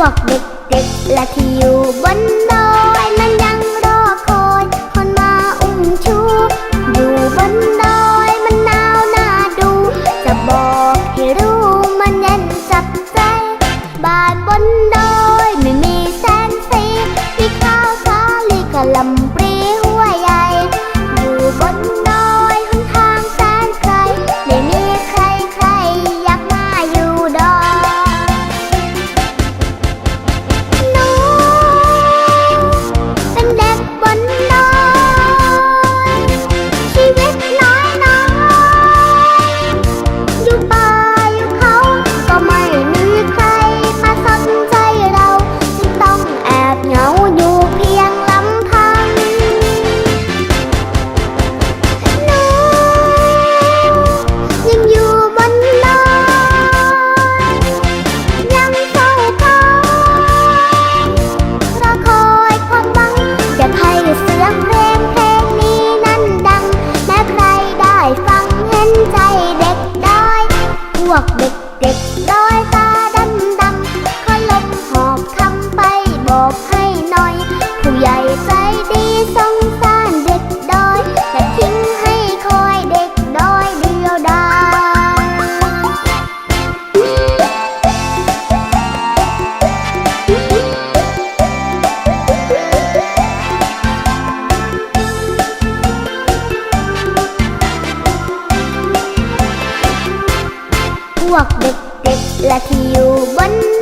วกเด็กๆและที่อยู่บนดอยมันยังรอคอย คนมาอุ้มชู อยู่บนดอยมันหนาวน่าดู จะบอกให้รู้มันเย็นจับใจ บ้านบนดอยไม่มีแสงสีที่ข้าวสาลีกะลำปรี วกเด็กเด็กร้อย วกเด็กๆและที่อยู่บน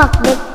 kulaklık